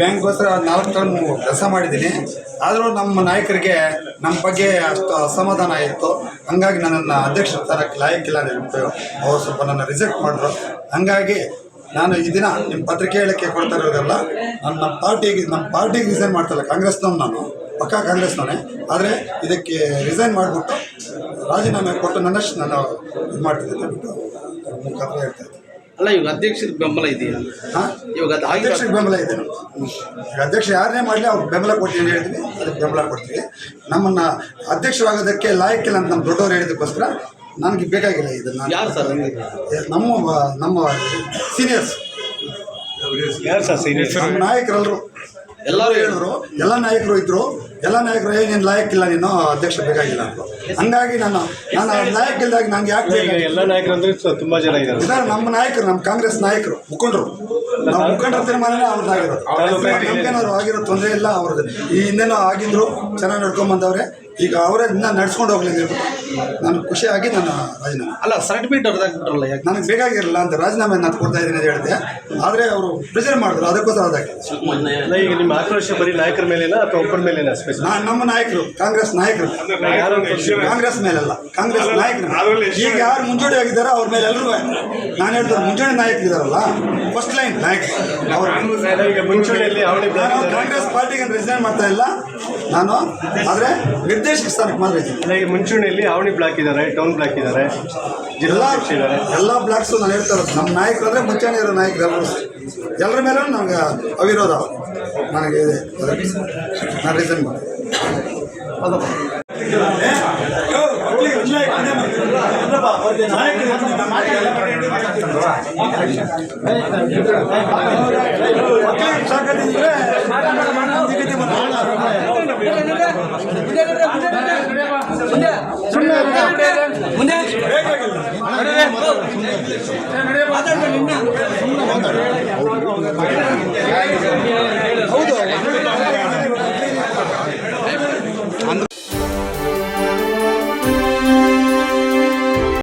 ಬ್ಯಾಂಕ್ಗೋಸ್ಕರ ನಾಲ್ಕು ಟರ್ಮ್ ಕೆಲಸ ಮಾಡಿದ್ದೀನಿ. ಆದರೂ ನಮ್ಮ ನಾಯಕರಿಗೆ ನಮ್ಮ ಬಗ್ಗೆ ಅಷ್ಟು ಅಸಮಾಧಾನ ಇತ್ತು. ಹಂಗಾಗಿ ನನ್ನನ್ನು ಅಧ್ಯಕ್ಷರ ತರಕ್ಕೆ ಲಾಯಕ್ಕಿಲ್ಲ ನೆನಪು ಅವರು ಸ್ವಲ್ಪ ನನ್ನ ರಿಜೆಕ್ಟ್ ಮಾಡಿದ್ರು ಹಂಗಾಗಿ ನಾನು ಈ ದಿನ ನಿಮ್ಮ ಪತ್ರಿಕೆ ಹೇಳಕ್ಕೆ ಕೊಡ್ತಾ ಇರೋದಲ್ಲ, ನಾನು ನಮ್ಮ ಪಾರ್ಟಿಗೆ ನಮ್ಮ ಪಾರ್ಟಿಗೆ ರಿಸೈನ್ ಮಾಡ್ತಾಯಿಲ್ಲ ಕಾಂಗ್ರೆಸ್ನವ್ನು ನಾನು, ಪಕ್ಕ ಕಾಂಗ್ರೆಸ್ನವನೇ. ಆದರೆ ಇದಕ್ಕೆ ರಿಸೈನ್ ಮಾಡಿಬಿಟ್ಟು ರಾಜೀನಾಮೆ ಕೊಟ್ಟು ನನ್ನಷ್ಟು ನಾನು ಇದು ಮಾಡ್ತಿದ್ದೆ ಹೇಳ್ಬಿಟ್ಟು ಮುಖಾಂತರ ಹೇಳ್ತಾ ಇದ್ದೆ ಅಲ್ಲ ಇವಾಗ ಅಧ್ಯಕ್ಷ ಬೆಂಬಲ ಇದೆಯಾ? ಹಾಂ? ಇವಾಗ ಅದು ಅಧ್ಯಕ್ಷರಿಗೆ ಬೆಂಬಲ ಇದೆ ನಮ್ದು. ಈಗ ಅಧ್ಯಕ್ಷ ಯಾರನ್ನೇ ಮಾಡಲಿ ಅವ್ರು ಬೆಂಬಲ ಕೊಡ್ತೀವಿ ಅಂತ ಹೇಳಿದ್ವಿ ಅದಕ್ಕೆ ಬೆಂಬಲ ಕೊಡ್ತೀವಿ. ನಮ್ಮನ್ನು ಅಧ್ಯಕ್ಷವಾಗೋದಕ್ಕೆ ಲಾಯಕ್ಕಿಲ್ಲ ಅಂತ ನಮ್ಮ ದೊಡ್ಡವರು ಹೇಳಿದಕ್ಕೋಸ್ಕರ ನನಗೆ ಬೇಕಾಗಿಲ್ಲ ಇದನ್ನು. ಯಾರು ಸರ್ ನಮ್ಮ ನಮ್ಮ ಸೀನಿಯರ್ಸ್ ಯಾರು ಸರ್ ಸೀನಿಯರ್ಸ್ ನಮ್ಮ ನಾಯಕರೆಲ್ಲರೂ. ಎಲ್ಲರೂ ಹೇಳಿದ್ರು. ಎಲ್ಲ ನಾಯಕರು ಇದ್ರು. ಎಲ್ಲ ನಾಯಕರು ಏ ನೀನು ಲಾಯಕ್ಕಿಲ್ಲ ನೀನು ಅಧ್ಯಕ್ಷ ಬೇಕಾಗಿಲ್ಲ ಅಂತ. ಹಂಗಾಗಿ ನಾನು ನಾನು ಲಾಯಕ್ಕಿಲ್ದಾಗ ನಂಗೆ ಯಾಕೆ ಎಲ್ಲ ನಾಯಕರು ಅಂದ್ರೆ ತುಂಬಾ ಜನ ಇದ್ದಾರೆ. ನಮ್ಮ ನಾಯಕರು ನಮ್ಮ ಕಾಂಗ್ರೆಸ್ ನಾಯಕರು ಮುಖಂಡರು. ನಾವು ಮುಖಂಡರ ತೀರ್ಮಾನನೇ ಅವ್ರದ್ದಾಗಿರೋದು ನಮ್ಗೇನಾದ್ರು ಆಗಿರೋ ತೊಂದರೆ ಇಲ್ಲ ಅವ್ರದ್ದು. ಈ ಹಿಂದೆನೂ ಆಗಿದ್ರು ಚೆನ್ನಾಗಿ ನಡ್ಕೊಂಡ್ ಬಂದವ್ರೆ ಈಗ ಅವರೇ ಇನ್ನೂ ನಡ್ಸ್ಕೊಂಡು ಹೋಗ್ಲಿ ನಾನು ಖುಷಿಯಾಗಿ ನನ್ನ ರಾಜೀನಾಮೆ. ಅಲ್ಲ ಸರ್ಟಿಫಿಕೇಟ್ ಹೊಡೆದಾಕ್ಬಿಟ್ರಲ್ಲ ಯಾಕೆ? ನನಗೆ ಬೇಕಾಗಿರಲಿಲ್ಲ ಅಂತ ರಾಜೀನಾಮೆ ನಾನು ಕೊಡ್ತಾ ಇದ್ದೀನಿ ಅಂತ ಹೇಳಿದೆ. ಆದರೆ ಅವರು ಪ್ರೆಸೆಂಟ್ ಮಾಡಿದ್ರು ಅದಕ್ಕೋಸ್ಕರ ಈಗ ನಿಮ್ಮ ಆಕ್ರೋಶ ಬರೀ ನಾಯಕರ ಮೇಲೇನಾ ಅಥವಾ ಒಬ್ಬರ ಮೇಲೇನಾ ನಾನು ನಮ್ಮ ನಾಯಕರು ಕಾಂಗ್ರೆಸ್ ನಾಯಕರು. ಕಾಂಗ್ರೆಸ್ ಮೇಲಲ್ಲ ಕಾಂಗ್ರೆಸ್ ನಾಯಕರು. ಈಗ ಯಾರು ಮುಂಚೂಣಿ ಆಗಿದ್ದಾರೋ ಅವ್ರ ಮೇಲೆ ಎಲ್ಲರೂ ನಾನು ಹೇಳ್ತಾರೆ ಮುಂಚೂಣಿ ನಾಯಕರಿದ್ದಾರಲ್ಲ ಫಸ್ಟ್ ಲೈನ್ ನಾಯಕರು ಅವರು ಮುಂಚೂಣಿಯಲ್ಲಿ ನಾನು ಕಾಂಗ್ರೆಸ್ ಪಾರ್ಟಿಗೆ ರೆಸೈನ್ ಮಾಡ್ತಾ ಇಲ್ಲ. ನಾನು ಆದರೆ ನಿರ್ದೇಶಕ ಸ್ಥಾನಕ್ಕೆ ಮಾತ್ರ ಇದ್ದೀನಿ. ಮುಂಚೂಣಿಯಲ್ಲಿ ಬ್ಲಾಕ್ ಇದ್ದಾರೆ ಟೌನ್ ಬ್ಲಾಕ್ ಇದ್ದಾರೆ ಜಿಲ್ಲಾ ಇದ್ದಾರೆ ಎಲ್ಲ ಬ್ಲಾಕ್ಸು ನಾನು ಹೇಳ್ತಾರೆ ನಮ್ಮ ನಾಯಕರು ಅಂದರೆ ಮುಂಚೆನೇ ಇರೋ ನಾಯಕ ಎಲ್ಲರ ಮೇಲೂ ನಮ್ಗೆ ಅವಿರೋಧ ನನಗೆ ರೀಸನ್ ಸಾಕಿದ್ರೆ ಮಾತಾಡ್ತಾರೆ